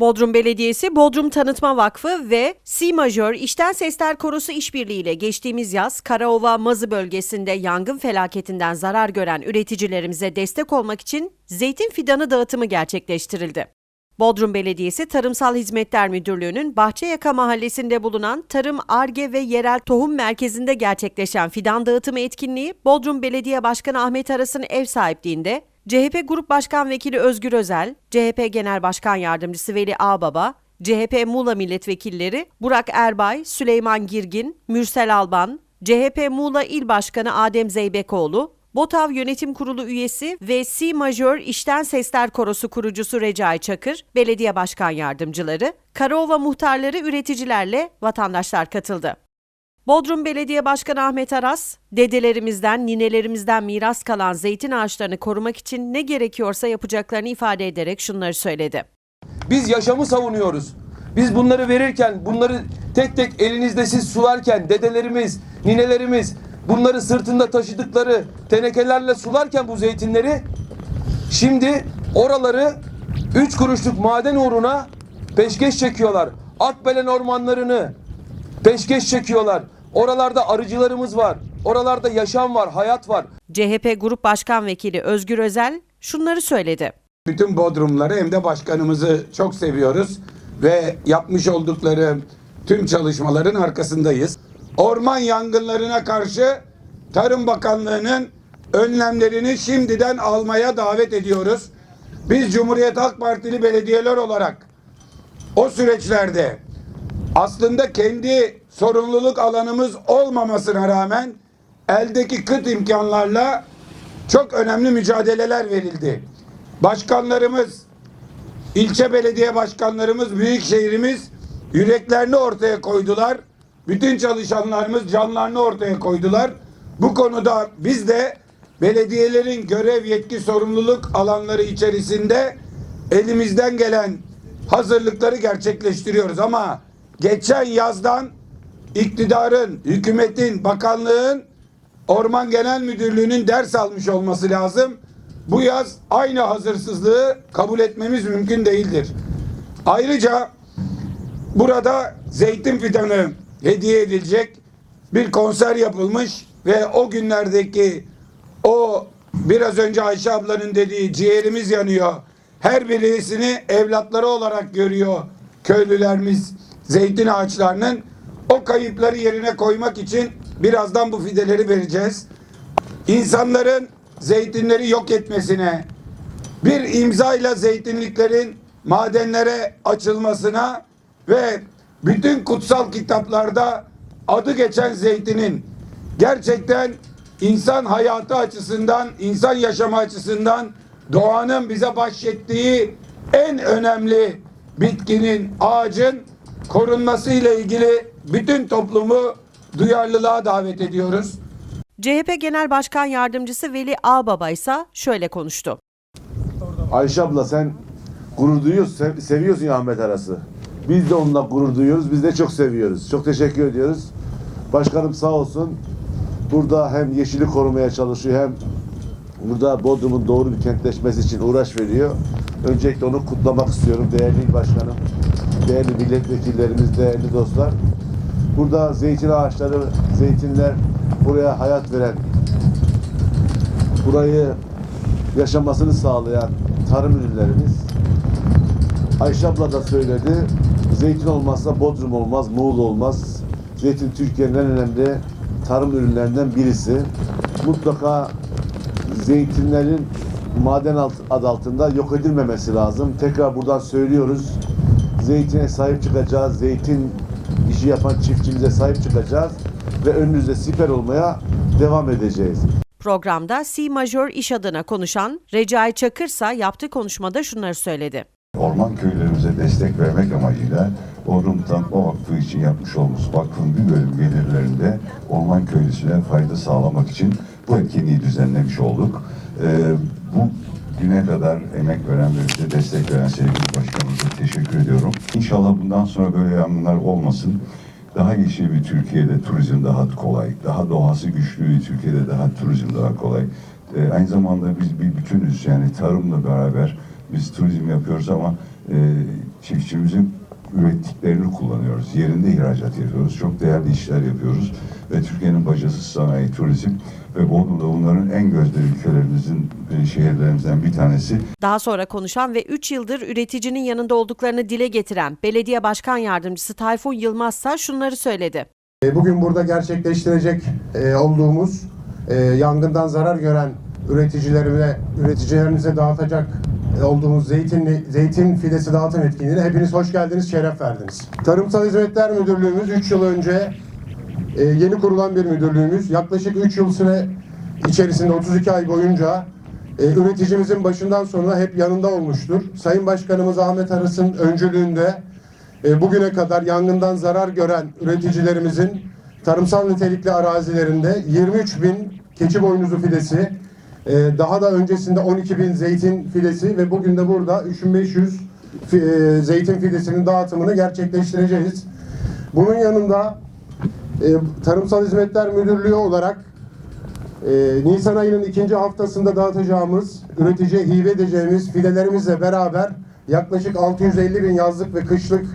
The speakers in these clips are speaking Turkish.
Bodrum Belediyesi, Bodrum Tanıtma Vakfı ve C Majör İşten Sesler Korosu işbirliğiyle geçtiğimiz yaz Karaova Mazı bölgesinde yangın felaketinden zarar gören üreticilerimize destek olmak için zeytin fidanı dağıtımı gerçekleştirildi. Bodrum Belediyesi Tarımsal Hizmetler Müdürlüğü'nün Bahçeyaka Mahallesi'nde bulunan Tarım Arge ve Yerel Tohum Merkezi'nde gerçekleşen fidan dağıtımı etkinliği Bodrum Belediye Başkanı Ahmet Aras'ın ev sahipliğinde CHP Grup Başkan Vekili Özgür Özel, CHP Genel Başkan Yardımcısı Veli Ağbaba, CHP Muğla Milletvekilleri Burak Erbay, Süleyman Girgin, Mürsel Alban, CHP Muğla İl Başkanı Adem Zeybekoğlu, BOTAV Yönetim Kurulu üyesi ve C Majör İşten Sesler Korosu kurucusu Recai Çakır, belediye başkan yardımcıları, Karaova muhtarları üreticilerle vatandaşlar katıldı. Bodrum Belediye Başkanı Ahmet Aras, dedelerimizden, ninelerimizden miras kalan zeytin ağaçlarını korumak için ne gerekiyorsa yapacaklarını ifade ederek şunları söyledi. Biz yaşamı savunuyoruz. Biz bunları verirken, bunları tek tek elinizde siz sularken, dedelerimiz, ninelerimiz bunları sırtında taşıdıkları tenekelerle sularken bu zeytinleri şimdi oraları üç kuruşluk maden uğruna peşkeş çekiyorlar. Akbelen ormanlarını peşkeş çekiyorlar. Oralarda arıcılarımız var. Oralarda yaşam var, hayat var. CHP Grup Başkan Vekili Özgür Özel şunları söyledi. Bütün Bodrumları hem de başkanımızı çok seviyoruz ve yapmış oldukları tüm çalışmaların arkasındayız. Orman yangınlarına karşı Tarım Bakanlığı'nın önlemlerini şimdiden almaya davet ediyoruz. Biz Cumhuriyet Halk Partili belediyeler olarak o süreçlerde aslında kendi sorumluluk alanımız olmamasına rağmen eldeki kıt imkanlarla çok önemli mücadeleler verildi. Başkanlarımız, ilçe belediye başkanlarımız, büyük şehrimiz yüreklerini ortaya koydular. Bütün çalışanlarımız canlarını ortaya koydular. Bu konuda biz de belediyelerin görev, yetki, sorumluluk alanları içerisinde elimizden gelen hazırlıkları gerçekleştiriyoruz ama geçen yazdan iktidarın, hükümetin, bakanlığın, Orman Genel Müdürlüğü'nün ders almış olması lazım. Bu yaz aynı hazırsızlığı kabul etmemiz mümkün değildir. Ayrıca burada zeytin fidanı hediye edilecek bir konser yapılmış ve o günlerdeki o biraz önce Ayşe ablanın dediği ciğerimiz yanıyor. Her birisini evlatları olarak görüyor köylülerimiz zeytin ağaçlarının. O kayıpları yerine koymak için birazdan bu fideleri vereceğiz. İnsanların zeytinleri yok etmesine, bir imzayla zeytinliklerin madenlere açılmasına ve bütün kutsal kitaplarda adı geçen zeytinin gerçekten insan hayatı açısından, insan yaşamı açısından doğanın bize bahşettiği en önemli bitkinin, ağacın korunması ile ilgili bütün toplumu duyarlılığa davet ediyoruz. CHP Genel Başkan Yardımcısı Veli Ağbaba ise şöyle konuştu. Ayşe abla sen gurur duyuyorsun, sev- seviyorsun ya Ahmet Aras'ı. Biz de onunla gurur duyuyoruz, biz de çok seviyoruz. Çok teşekkür ediyoruz. Başkanım sağ olsun. Burada hem yeşili korumaya çalışıyor hem burada Bodrum'un doğru bir kentleşmesi için uğraş veriyor. Öncelikle onu kutlamak istiyorum değerli başkanım, değerli milletvekillerimiz, değerli dostlar. Burada zeytin ağaçları, zeytinler buraya hayat veren, burayı yaşamasını sağlayan tarım ürünlerimiz. Ayşe abla da söyledi. Zeytin olmazsa Bodrum olmaz, Muğla olmaz. Zeytin Türkiye'nin en önemli tarım ürünlerinden birisi. Mutlaka zeytinlerin maden adı altında yok edilmemesi lazım. Tekrar buradan söylüyoruz. Zeytine sahip çıkacağız. Zeytin işi yapan çiftçimize sahip çıkacağız. Ve önümüzde siper olmaya devam edeceğiz. Programda C Majör iş adına konuşan Recai Çakırsa yaptığı konuşmada şunları söyledi. orman köylerimize destek vermek amacıyla Bodrum Tanıtma Vakfı için yapmış olduğumuz vakfın bir bölüm gelirlerinde orman köylüsüne fayda sağlamak için bu etkinliği düzenlemiş olduk. Ee, bu güne kadar emek veren ve bize destek veren sevgili başkanımıza teşekkür ediyorum. İnşallah bundan sonra böyle yangınlar olmasın. Daha yeşil bir Türkiye'de turizm daha kolay, daha doğası güçlü bir Türkiye'de daha turizm daha kolay. Ee, aynı zamanda biz bir bütünüz yani tarımla beraber biz turizm yapıyoruz ama e, çiftçimizin ürettiklerini kullanıyoruz. Yerinde ihracat yapıyoruz. Çok değerli işler yapıyoruz. Ve Türkiye'nin bacası sanayi, turizm ve Bodrum da bunların en gözde ülkelerimizin, e, şehirlerimizden bir tanesi. Daha sonra konuşan ve 3 yıldır üreticinin yanında olduklarını dile getiren Belediye Başkan Yardımcısı Tayfun Yılmaz ise şunları söyledi. E, Bugün burada gerçekleştirecek e, olduğumuz yangından zarar gören üreticilerine, üreticilerimize dağıtacak olduğumuz zeytinli, zeytin fidesi dağıtım etkinliğine hepiniz hoş geldiniz, şeref verdiniz. Tarımsal Hizmetler Müdürlüğümüz 3 yıl önce e, yeni kurulan bir müdürlüğümüz. Yaklaşık 3 yıl süre içerisinde 32 ay boyunca e, üreticimizin başından sonuna hep yanında olmuştur. Sayın Başkanımız Ahmet Arıs'ın öncülüğünde e, bugüne kadar yangından zarar gören üreticilerimizin tarımsal nitelikli arazilerinde 23 bin keçi boynuzu fidesi, e, daha da öncesinde 12 bin zeytin fidesi ve bugün de burada 3500 fi- e, zeytin fidesinin dağıtımını gerçekleştireceğiz. Bunun yanında e, Tarımsal Hizmetler Müdürlüğü olarak e, Nisan ayının ikinci haftasında dağıtacağımız, üreticiye hibe edeceğimiz fidelerimizle beraber yaklaşık 650 bin yazlık ve kışlık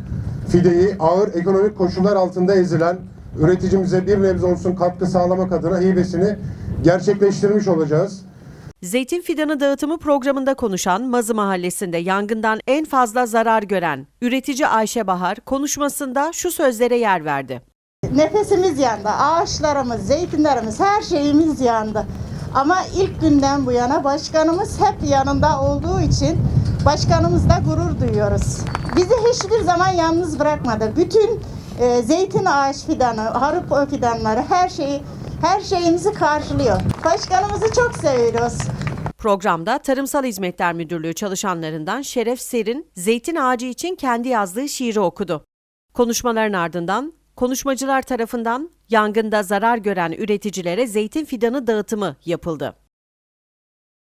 fideyi ağır ekonomik koşullar altında ezilen üreticimize bir nebze olsun katkı sağlamak adına hibesini gerçekleştirmiş olacağız. Zeytin fidanı dağıtımı programında konuşan Mazı Mahallesi'nde yangından en fazla zarar gören üretici Ayşe Bahar konuşmasında şu sözlere yer verdi. Nefesimiz yandı, ağaçlarımız, zeytinlerimiz, her şeyimiz yandı. Ama ilk günden bu yana başkanımız hep yanında olduğu için başkanımızla gurur duyuyoruz. Bizi hiçbir zaman yalnız bırakmadı. Bütün e, zeytin ağaç fidanı, haruk fidanları, her şeyi, her şeyimizi karşılıyor. Başkanımızı çok seviyoruz. Programda Tarımsal Hizmetler Müdürlüğü çalışanlarından Şeref Serin, zeytin ağacı için kendi yazdığı şiiri okudu. Konuşmaların ardından konuşmacılar tarafından yangında zarar gören üreticilere zeytin fidanı dağıtımı yapıldı.